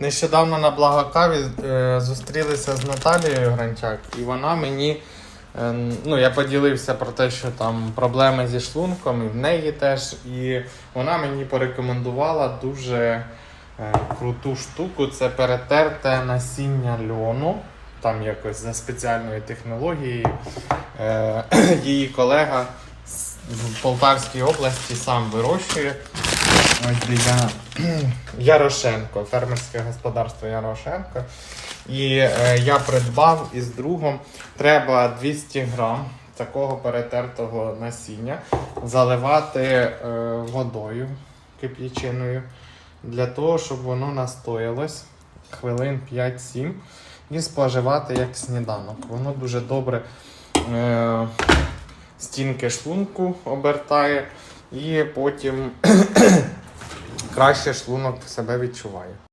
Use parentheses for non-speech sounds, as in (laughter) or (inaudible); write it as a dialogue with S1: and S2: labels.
S1: Нещодавно на Благокаві е, зустрілися з Наталією Гранчак, і вона мені. е, Ну, я поділився про те, що там проблеми зі шлунком, і в неї теж. І вона мені порекомендувала дуже е, круту штуку. Це перетерте насіння льону. Там якось за спеціальною технологією. (clears throat) Її колега в Полтавській області сам вирощує. Ось де я Ярошенко, фермерське господарство Ярошенко. І е, я придбав із другом. Треба 200 грам такого перетертого насіння заливати е, водою кип'ячиною для того, щоб воно настоялось хвилин 5-7 і споживати як сніданок. Воно дуже добре е, стінки шлунку обертає і потім краще шлунок себе відчуває.